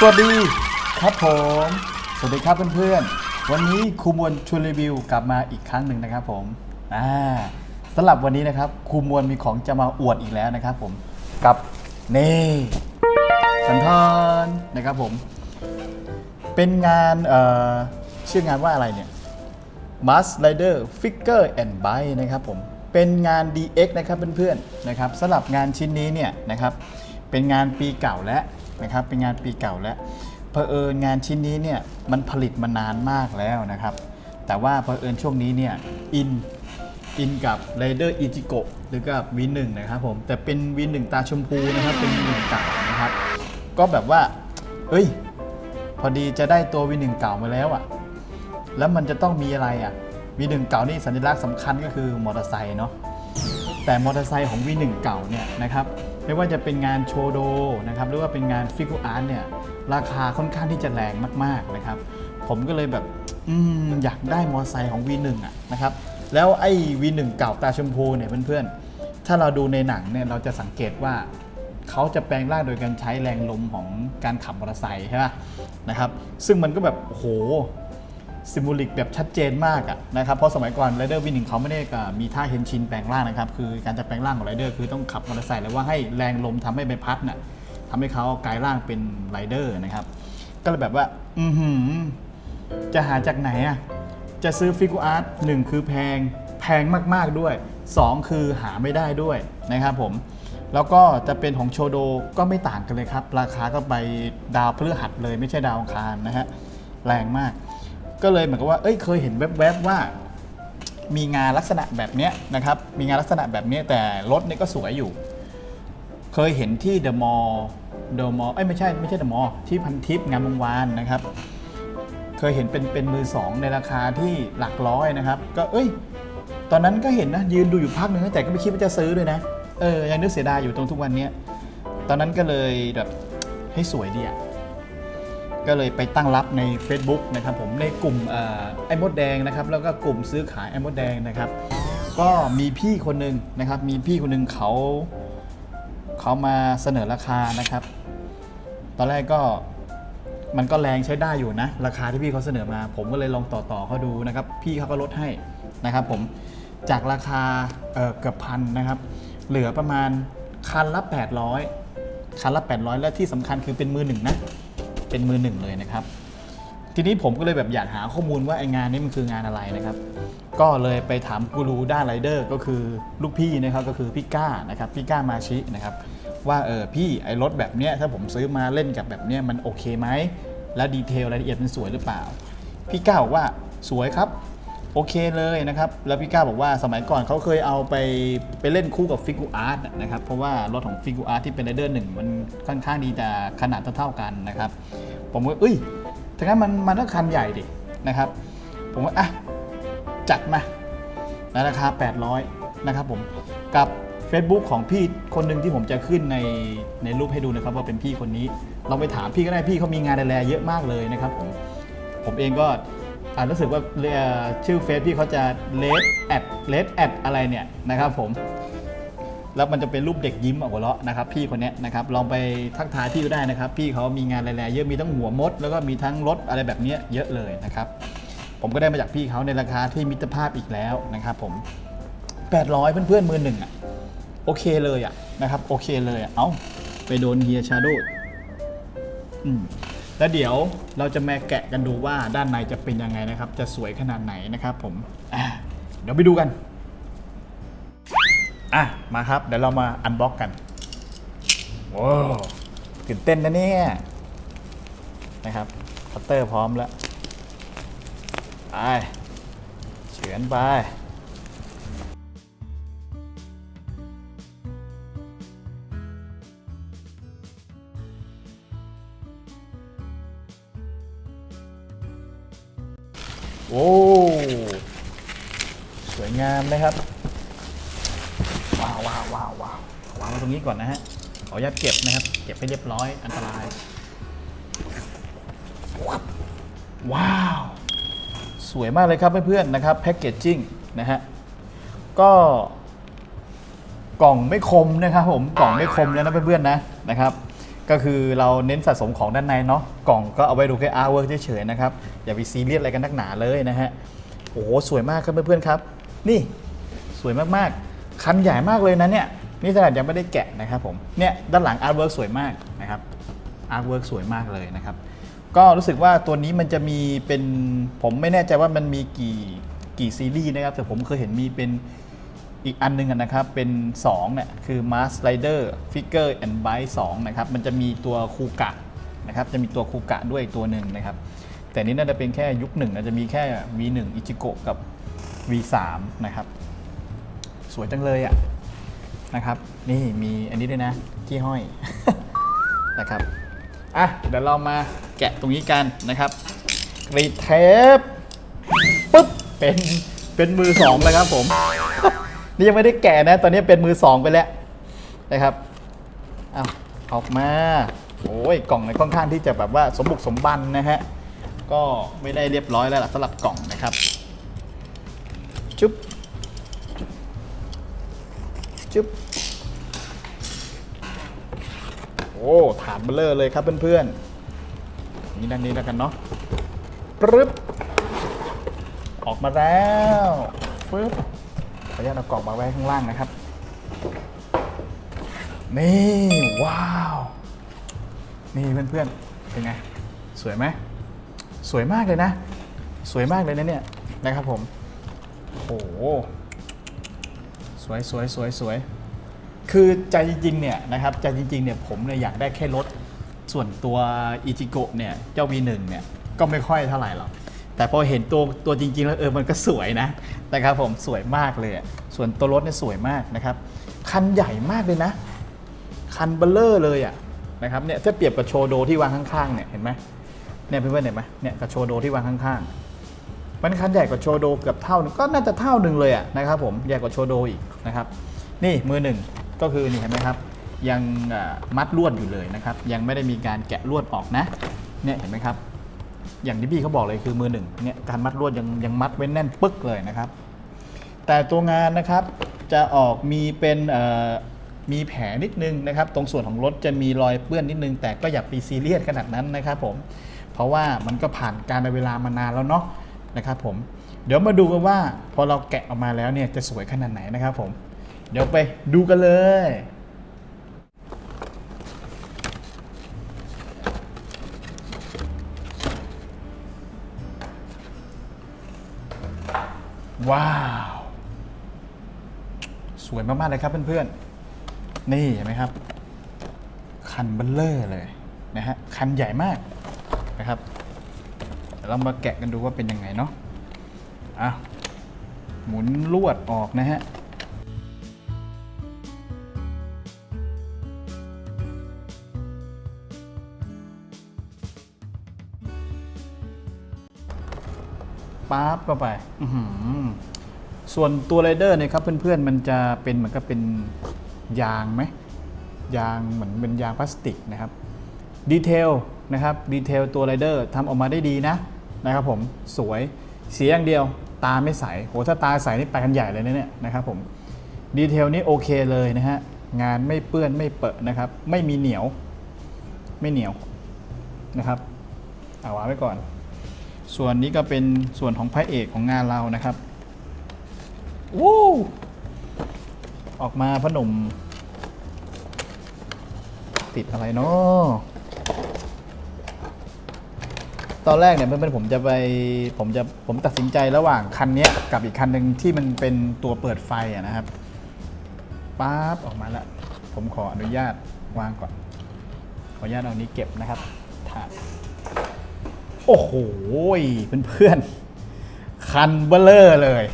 สวัสดีครับผม สวัสดีครับเพื่อนๆ วันนี้ครูมวลชวนรีวิวกลับมาอีกครั้งหนึ่งนะครับผมอ่าสำหรับวันนี้นะครับครูมวลมีของจะมาอวดอีกแล้วนะครับผมกับนี่สันทอนนะครับผม เป็นงานเอ่อชื่องานว่าอะไรเนี่ย m a s Rider Figure and Bike นะครับผม เป็นงาน DX นะครับเพื่อนๆนะครับสำหรับงานชิ้นนี้เนี่ยนะครับเป็นงานปีเก่าแล้ว นะครับเป็นงานปีเก่าแล้วเผอิญงานชิ้นนี้เนี่ยมันผลิตมานานมากแล้วนะครับ แต่ว่าเผอิญช่วงนี้เนี่ยอินอินกับ Rider i c h i g o หรือกับ V1 นะครับผมแต่เป็น V1 ตาชมพูนะครับเป็น V1 เก่านะครับ ก็แบบว่า เอ้ย พอดีจะได้ตัว V1 เก่ามาแล้วอะ่ะแล้วมันจะต้องมีอะไรอะ V1 เก่านี่สัญลักษณ์สำคัญก็คือมอเตอร์ไซค์เนาะแต่มอเตอร์ไซค์ของ V1 เก่าเนี่ยนะครับ ไม่ว่าจะเป็นงานโชว์โดนะครับหรือว่าเป็นงานฟิก u อาร์ตเนี่ยราคาค่อนข้างที่จะแรงมากๆนะครับ ผมก็เลยแบบออยากได้มอเตอร์ไซค์ของ V1 อะนะครับแล้วไอ้ V1 เก่าตาชมพูเนี่ยเพื่อนๆ ถ้าเราดูในหนังเนี่ยเราจะสังเกตว่าเขาจะแปลงร่างโดยการใช้แรงลมของการขับมอเตอร์ไซค์ใช่ป่ะนะครับ ซึ่งมันก็แบบโอ้โห ซิมูลิกแบบชัดเจนมากอะนะครับเพราะสมัยก่อนไรเดอร์วินหนึ่งเขาไม่ได้กับมีท่าเฮนชินแปลงร่างนะครับคือการจะแปลงร่างของไรเดอร์คือต้องขับมอเตอร์ไซค์แล้วว่าให้แรงลมทำให้ใบพัดน่ะทำให้เขากลายร่างเป็นไรเดอร์นะครับก็เลยแบบว่า อือหืจะหาจากไหนอะจะซื้อฟิกูอาร์ตหนึ่งคือแพงแพงมากๆด้วย 2 คือหาไม่ได้ด้วยนะครับผมแล้วก็จะเป็นของโชโดก็ไม่ต่างกันเลยครับ ราคาก็ไปดาวพฤหัสเลยไม่ใช่ดาวอังคารนะฮะแรงมาก ก็เลยเหมือนกับว่าเอ้ยเคยเห็นแวบๆว่า มีงานลักษณะแบบเนี้ยนะครับ มีงานลักษณะแบบเนี้ยแต่รถเนี่ยก็สวยอยู่ เคยเห็นที่เดอะมอลล์เดอะมอลล์เอ้ยไม่ใช่ไม่ใช่เดอะมอลล์ที่พันทิพย์งามวงวานนะครับ เคยเห็นเป็นเป็นมือสองในราคาที่หลักร้อยนะครับ ก็เอ้ย ตอนนั้นก็เห็นนะยืนดูอยู่พักหนึ่งแต่ก็ไม่คิดว่าจะซื้อด้วยนะเออยังนึกเสียดายอยู่ตรงทุกวันเนี้ยตอนนั้นก็เลยแบบให้สวยดีอะ ก็เลยไปตั้งรับใน Facebook นะครับผมในกลุ่มอไอ้มดแดงนะครับแล้วก็กลุ่มซื้อขายไอ้มดแดงนะครับ ก็มีพี่คนหนึ่งนะครับ มีพี่คนหนึ่งเขาเขามาเสนอราคานะครับ ตอนแรกก็มันก็แรงใช้ได้อยู่นะ ราคาที่พี่เขาเสนอมา ผมก็เลยลองต่อต่อเขาดูนะครับ พี่เขาก็ลดให้นะครับ ผมจากราคาเเกือบพันนะครับ เหลือประมาณคันละ800คันละ800 และที่สำคัญคือเป็นมือหนึ่งนะ เป็นมือหนึ่งเลยนะครับ ทีนี้ผมก็เลยแบบอยากหาข้อมูลว่าไองานนี้มันคืองานอะไรนะครับ ก็เลยไปถามกูรูด้านไรเดอร์ก็คือลูกพี่นะครับก็คือพี่ก้านะครับพี่ก้ามาชินะครับว่าเออพี่ไอรถแบบเนี้ยถ้าผมซื้อมาเล่นกับแบบเนี้ยมันโอเคไหมและดีเทลรายละเอียดมันสวยหรือเปล่า พี่ก้าบอกว่าสวยครับ โอเคเลยนะครับ แล้วพี่ก้าบอกว่าสมัยก่อนเขาเคยเอาไปไปเล่นคู่กับฟิกูอาร์ตนะครับ เพราะว่ารถของฟิกูอาร์ตที่เป็นไรเดอร์หนึ่งมันค่อนข้างดีแต่ขนาดเท่าๆกันนะครับ ผมก็เอ้ยถ้างั้นมันมันก็คันใหญ่ดินะครับ ผมว่าอะจัดมาในราคา 800 นะครับผมกับ Facebook ของพี่คนหนึ่งที่ผมจะขึ้นในในรูปให้ดูนะครับว่าเป็นพี่คนนี้ลองไปถามพี่ก็ได้พี่เขามีงานแลเยอะมากเลยนะครับผมผมเองก็ อ่านรู้สึกว่าเอ่อชื่อเฟซพี่เขาจะเลดแอดเลดแอดอะไรเนี่ยนะครับผม แล้วมันจะเป็นรูปเด็กยิ้มอะหัวเราะนะครับ พี่คนเนี้ยนะครับลองไปทักทายพี่ก็ได้นะครับ พี่เขามีงานแลเยอะมีทั้งหัวมด แล้วก็มีทั้งรถอะไรแบบเนี้ยเยอะเลยนะครับ ผมก็ได้มาจากพี่เขาในราคาที่มิตรภาพอีกแล้วนะครับ ผม 800 เพื่อนๆมือหนึ่งอะโอเคเลยอะนะครับโอเคเลยอะเอ้าไปโดนเฮียชาโดว์อืม แล้วเดี๋ยวเราจะมาแกะกันดูว่าด้านในจะเป็นยังไงนะครับ จะสวยขนาดไหนนะครับผมอะเดี๋ยวไปดูกันอะมาครับ เดี๋ยวเรามาอันบ็อกกันว้าวตื่นเต้นนะเนี่ยนะครับคัตเตอร์พร้อมแล้วไปเฉือนไป โอ้สวยงามนะครับ ว้าวว้าวว้าวว้าววางไว้ตรงนี้ก่อนนะฮะขออนุญาตเก็บนะครับ เก็บให้เรียบร้อยอันตราย ว้าว สวยมากเลยครับเพื่อนๆนะครับแพ็กเกจจิ้งนะฮะก็กล่องไม่คมนะครับผมกล่องไม่คมแล้วนะเพื่อนๆนะนะครับ ก็คือเราเน้นสะสมของด้านในเนาะกล่องก็เอาไว้ดูแค่อาร์เวิร์กเฉยๆนะครับ อย่าไปซีเรียสอะไรกันนักหนาเลยนะฮะโอ้โหสวยมากครับเพื่อนๆครับ นี่สวยมากๆ คันใหญ่มากเลยนะเนี่ยนี่ขนาดยังไม่ได้แกะนะครับผมเนี่ยด้านหลังอาร์เวิร์กสวยมากนะครับอาร์เวิร์กสวยมากเลยนะครับก็รู้สึกว่าตัวนี้มันจะมีเป็นผมไม่แน่ใจว่ามันมีกี่กี่ซีรีส์นะครับแต่ผมเคยเห็นมีเป็น อีกอันหนึงนะครับเป็น2เนี่ยคือ Mars Rider Figure and Bite 2นะครับมันจะมีตัวคูกะนะครับจะมีตัวคูกะด้วยตัวหนึ่งนะครับ แต่นี้น่าจะเป็นแค่ยุคหนึ่งนะจะมีแค่ V1 อิจิโกะกับ V3 นะครับ สวยจังเลยอะนะครับ นี่มีอันนี้ด้วยนะที่ห้อยนะครับอะเดี๋ยวเรามาแกะตรงนี้กันนะครับกรีเทปปุ๊บเป็นเป็นมือสองแล้วครับผม นี่ยังไม่ได้แกะนะ ตอนนี้เป็นมือสองไปแล้วนะครับเอาออกมา โอ้ยกล่องในค่อนข้างที่จะแบบว่าสมบุกสมบันนะฮะ ก็ไม่ได้เรียบร้อยแล้วล่ะสำหรับกล่องนะครับ จุ๊บ จุ๊บ โอ้ฐานเบลเลอร์เลยครับเพื่อนๆ นี่ด้านนี้แล้วกันเนาะปึ๊บ ออกมาแล้วปึ๊บ ออนุญาตเอากล่องมาไว้ข้างล่างนะครับ นี่ว้าว นี่เพื่อนๆ เป็นไง สวยไหม สวยมากเลยนะ สวยมากเลยนะเนี่ยนะครับผม โอ้โห สวยสวยสวยสวย คือใจจริงๆเนี่ยนะครับใจจริงๆเนี่ยผมเนี่ยอยากได้แค่รถ ส่วนตัวอิจิโกะเนี่ยเจ้า V1 เนี่ยก็ไม่ค่อยเท่าไหร่หรอก แต่พอเห็นตัวตัวจริง ๆ แล้วเออมันก็สวยนะนะครับผมสวยมากเลย ส่วนตัวรถเนี่ยสวยมากนะครับ คันใหญ่มากเลยนะ คันเบลเลอร์เลยอะนะครับเนี่ยถ้าเปรียบกับโชโดที่วางข้างๆเนี่ยเห็นไหมเนี่ยเพื่อนๆเห็นไหมเนี่ยกับโชโดที่วางข้างๆมันคันใหญ่กว่าโชโดเกือบเท่านึงก็น่าจะเท่าหนึ่งเลยอะนะครับผมใหญ่กว่าโชโดอีกนะครับ นี่มือหนึ่งก็คือนี่เห็นไหมครับยังมัดลวดอยู่เลยนะครับ ยังไม่ได้มีการแกะลวดออกนะเนี่ยเห็นไหมครับ อย่างที่พี่เขาบอกเลยคือมือหนึ่งเนี่ยการมัดลวดยังยังมัดไว้แน่นปึ๊กเลยนะครับ แต่ตัวงานนะครับจะออกมีเป็นมีแผลนิดนึงนะครับ ตรงส่วนของรถจะมีรอยเปื้อนนิดนึง แต่ก็อย่าไปซีเรียสขนาดนั้นนะครับผมเพราะว่ามันก็ผ่านการเวลามานานแล้วเนาะนะครับผมเดี๋ยวมาดูกันว่าพอเราแกะออกมาแล้วเนี่ยจะสวยขนาดไหนนะครับผม เดี๋ยวไปดูกันเลย ว้าว สวยมาก ๆ เลยครับเพื่อน ๆ นี่เห็นไหมครับ คันเบลเลอร์เลยนะฮะ คันใหญ่มากนะครับเดี๋ยวเรามาแกะกันดูว่าเป็นยังไงเนาะอะหมุนลวดออกนะฮะ ปั๊บเข้าไปส่วนตัวไรเดอร์เนี่ยครับเพื่อนๆมันจะเป็นเหมือนกับเป็นยางไหมยางเหมือนเป็นยางพลาสติกนะครับดีเทลนะครับดีเทลตัวไรเดอร์ทำออกมาได้ดีนะนะครับผมสวยเสียอย่างเดียวตาไม่ใสโหถ้าตาใสนี่ไปกันใหญ่เลยนะเนี่ยนะครับผมดีเทลนี่โอเคเลยนะฮะงานไม่เปื้อนไม่เปอะนะครับ ไม่มีเหนียวไม่เหนียวนะครับเอาวางไว้ก่อน ส่วนนี้ก็เป็นส่วนของพระเอกของงานเรานะครับวู้ออกมาพอหนมติดอะไรเนาะตอนแรกเนี่ยเพื่อนๆผมจะไปผมจะผมตัดสินใจระหว่างคันเนี้ยกับอีกคันหนึ่งที่มันเป็นตัวเปิดไฟอะนะครับปั๊บออกมาแล้ว ผมขออนุญาตวางก่อน ขออนุญาตเอานี้เก็บนะครับถาด โอ้โหเพื่อนๆ คันเบลเลอร์เลย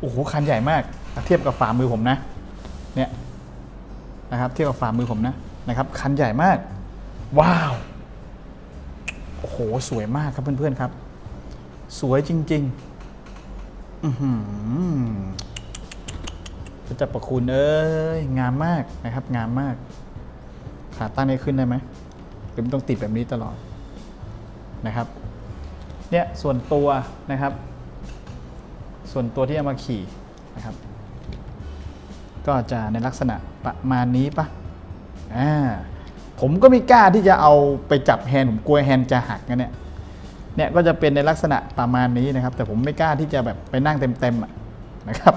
โอ้โห คันใหญ่มาก เทียบกับฝ่ามือผมนะ เนี่ยนะครับ เทียบกับฝ่ามือผมนะนะครับ คันใหญ่มาก ว้าว โอ้โห สวยมากครับเพื่อนๆครับ สวยจริง ๆ อือหือพระเจะประคุณเอ้ยงามมากนะครับ งามมาก ขาตั้งนี้ขึ้นได้ไหมหรือมันต้องติดแบบนี้ตลอด นะครับเนี่ยส่วนตัวนะครับ ส่วนตัวที่เอามาขี่นะครับ ก็จะในลักษณะประมาณนี้ปะอ่าผมก็ไม่กล้าที่จะเอาไปจับแฮนด์ผมกลัวแฮนด์จะหักนะเนี่ยเนี่ยก็จะเป็นในลักษณะประมาณนี้นะครับ แต่ผมไม่กล้าที่จะแบบไปนั่งเต็มๆนะครับ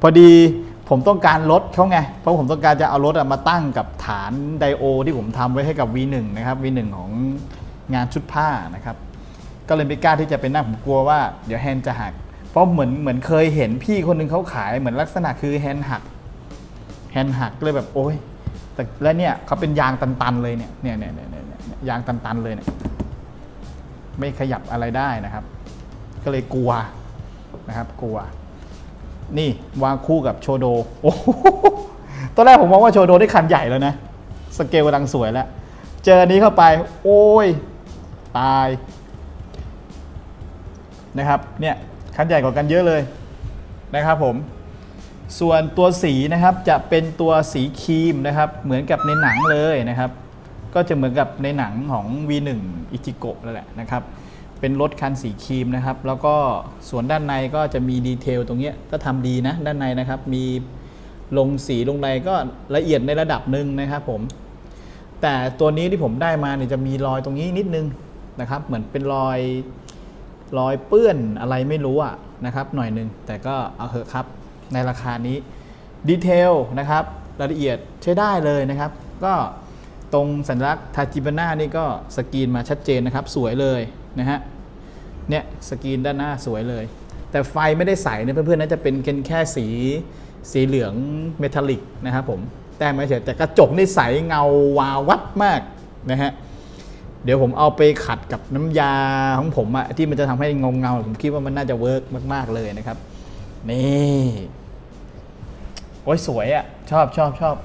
พอดีผมต้องการรถเขาไง เพราะผมต้องการจะเอารถมาตั้งกับฐานไดโอที่ผมทำไว้ให้กับ V1 นะครับ V1 ของ งานชุดผ้านะครับ ก็เลยไม่กล้าที่จะไปนั่งผมกลัวว่าเดี๋ยวแฮนด์จะหัก เพราะเหมือนเหมือนเคยเห็นพี่คนหนึ่งเขาขายเหมือนลักษณะคือแฮนด์หักแฮนด์หักก็เลยแบบโอ้ยแต่แล้วเนี่ยเขาเป็นยางตันๆเลยเนี่ยเนี่ยเนี่ยเนี่ยเนี่ยยางตันๆเลยเนี่ยไม่ขยับอะไรได้นะครับ ก็เลยกลัวนะครับ กลัว นี่วางคู่กับโชโดโอ้โหตอนแรกผมมองว่าโชโดได้คันใหญ่แล้วนะ สเกลกำลังสวยแล้ว เจอนี้เข้าไป โอ้ย ตายนะครับเนี่ยคันใหญ่กว่ากันเยอะเลยนะครับผม ส่วนตัวสีนะครับจะเป็นตัวสีครีมนะครับ เหมือนกับในหนังเลยนะครับ ก็จะเหมือนกับในหนังของ V1 อิจิโกะนั่นแหละนะครับ เป็นรถคันสีครีมนะครับ แล้วก็ส่วนด้านในก็จะมีดีเทลตรงนี้ก็ทำดีนะด้านในนะครับ มีลงสีลงในก็ละเอียดในระดับหนึ่งนะครับผม แต่ตัวนี้ที่ผมได้มาเนี่ยจะมีรอยตรงนี้นิดนึง นะครับ เหมือนเป็นรอยรอยเปื้อนอะไรไม่รู้อะนะครับ หน่อยหนึ่งแต่ก็เอาเถอะครับ ในราคานี้ดีเทลนะครับรายละเอียดใช้ได้เลยนะครับ ก็ตรงสัญลักษณ์ทาจิบาน่านี่ก็สกรีนมาชัดเจนนะครับ สวยเลยนะฮะเนี่ยสกรีนด้านหน้าสวยเลย แต่ไฟไม่ได้ใสนะเพื่อนๆน่าจะเป็นแค่สีสีเหลืองเมทัลลิกนะครับผมแต่ไม่เฉยแต่กระจกนี่ใสเงาวาววัดมากนะฮะ เดี๋ยวผมเอาไปขัดกับน้ำยาของผมอะที่มันจะทำให้เงาเงาๆผมคิดว่ามันน่าจะเวิร์กมาก ๆ เลยนะครับ นี่โอ้ยสวยอะชอบชอบชอบ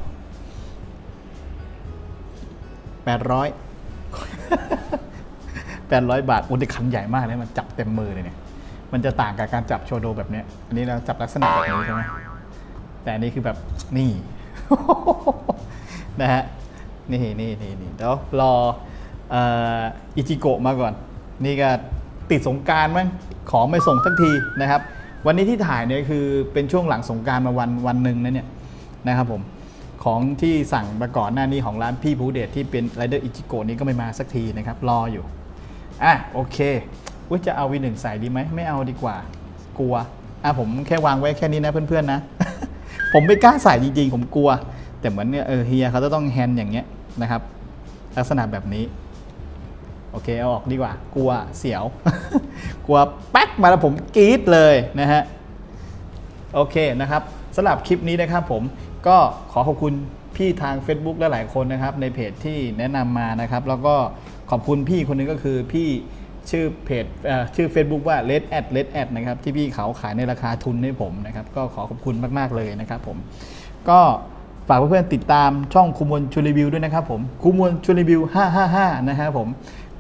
แปดร้อยแปดร้อยบาทโอ้ยคันใหญ่มากเลยมันจับเต็มมือเลยเนี่ยมันจะต่างกับการจับโชโดแบบเนี้ย อันนี้เราจับลักษณะแบบนี้ใช่ไหมแต่อันนี้คือแบบนี่นะฮะนี่นี่นี่นี่เดี๋ยวรอ อิจิโกะมาก่อน นี่ก็ติดสงการมั้งของไม่ส่งสักทีนะครับ วันนี้ที่ถ่ายเนี่ยคือเป็นช่วงหลังสงการมาวันวันหนึ่งนะเนี่ยนะครับผมของที่สั่งมาก่อนหน้านี้ของร้านพี่ภูเดชที่เป็นไรเดอร์อิจิโกะนี้ก็ไม่มาสักทีนะครับรออยู่อะโอเคว่าจะเอาวีหนึ่งใส่ดีไหมไม่เอาดีกว่า กลัวอะผมแค่วางไว้แค่นี้นะเพื่อนๆนะ ผมไม่กล้าใส่จริงๆ ผมกลัว แต่เหมือนเนี่ยเออเฮียเขาจะต้องแฮนด์อย่างเงี้ยนะครับ ลักษณะแบบนี้ โอเคเอาออกดีกว่า กลัวเสียว กลัวแป๊กมาแล้วผมกรี๊ดเลยนะฮะ โอเคนะครับสำหรับคลิปนี้นะครับผมก็ขอขอบคุณพี่ทาง Facebook และหลายคนนะครับ ในเพจที่แนะนำมานะครับ แล้วก็ขอบคุณพี่คนหนึงก็คือพี่ชื่อเพจชื่อ Facebook ว่า Red Ad Red Ad นะครับที่พี่เขาขายในราคาทุนให้ผมนะครับ ก็ขอขอบคุณมาก ๆ เลยนะครับผมก็ฝากเพื่อนๆติดตามช่องคุมวลชวนรีวิวด้วยนะครับผมคุมวลชวนรีวิว555 นะครับผม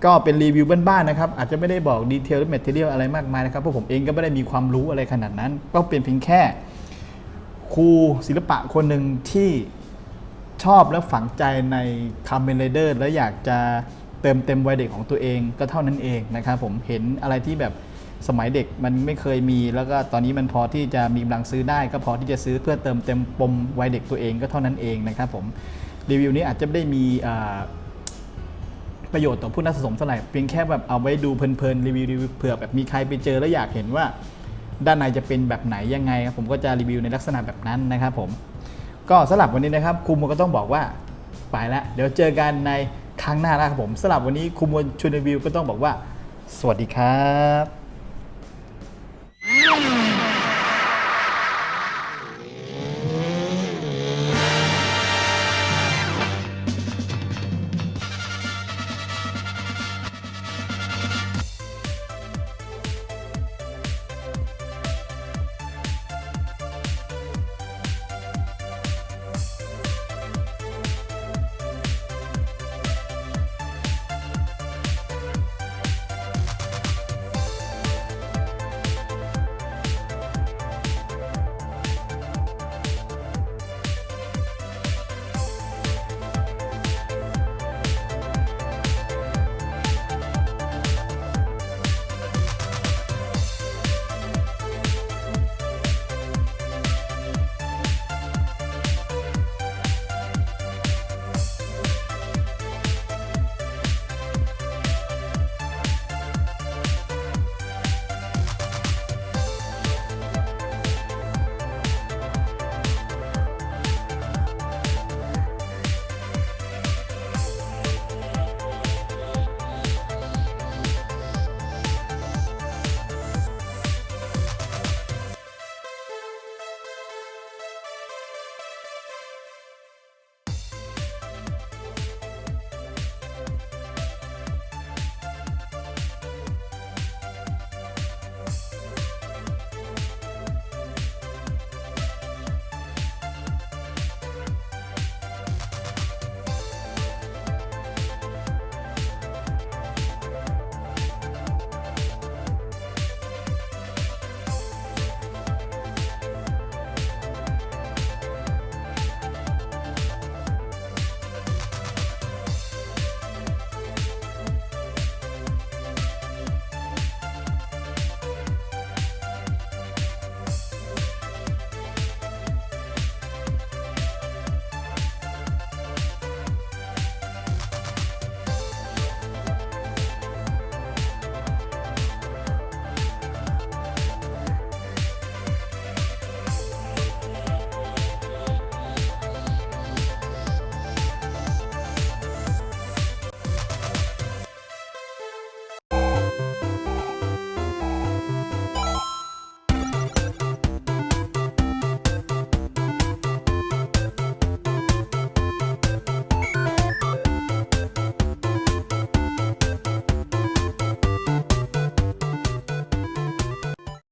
ก็เป็นรีวิวบ้านๆนะครับ อาจจะไม่ได้บอกดีเทลหรือแมทเทียลอะไรมากมายนะครับเพราะผมเองก็ไม่ได้มีความรู้อะไรขนาดนั้น ก็เป็นเพียงแค่ครูศิลปะคนหนึ่งที่ชอบและฝังใจในคา m เ n น r เดอร์และอยากจะเติมเต็มวัยเด็กของตัวเองก็เท่านั้นเองนะครับผมเห็นอะไรที่แบบสมัยเด็กมันไม่เคยมี แล้วก็ตอนนี้มันพอที่จะมีกำลังซื้อได้ ก็พอที่จะซื้อเพื่อเติมเต็มปมวัยเด็กตัวเองก็เท่านั้นเองนะครับผมรีวิวนี้อาจจะไม่ได้มีอ่า ประโยชน์ต่อผู้นักสะสมเท่าไหร่เพียงแค่แบบเอาไว้ดูเพลินๆรีวิวรีวิวเผื่อแบบมีใครไปเจอแล้วอยากเห็นว่า ด้านในจะเป็นแบบไหนยังไงครับผมก็จะรีวิวในลักษณะแบบนั้นนะครับผมก็สำหรับวันนี้นะครับคุมวลก็ต้องบอกว่าไปแล้วเดี๋ยวเจอกันในครั้งหน้านะครับผมสำหรับวันนี้คุมวลชวนรีวิวก็ต้องบอกว่า สวัสดีครับ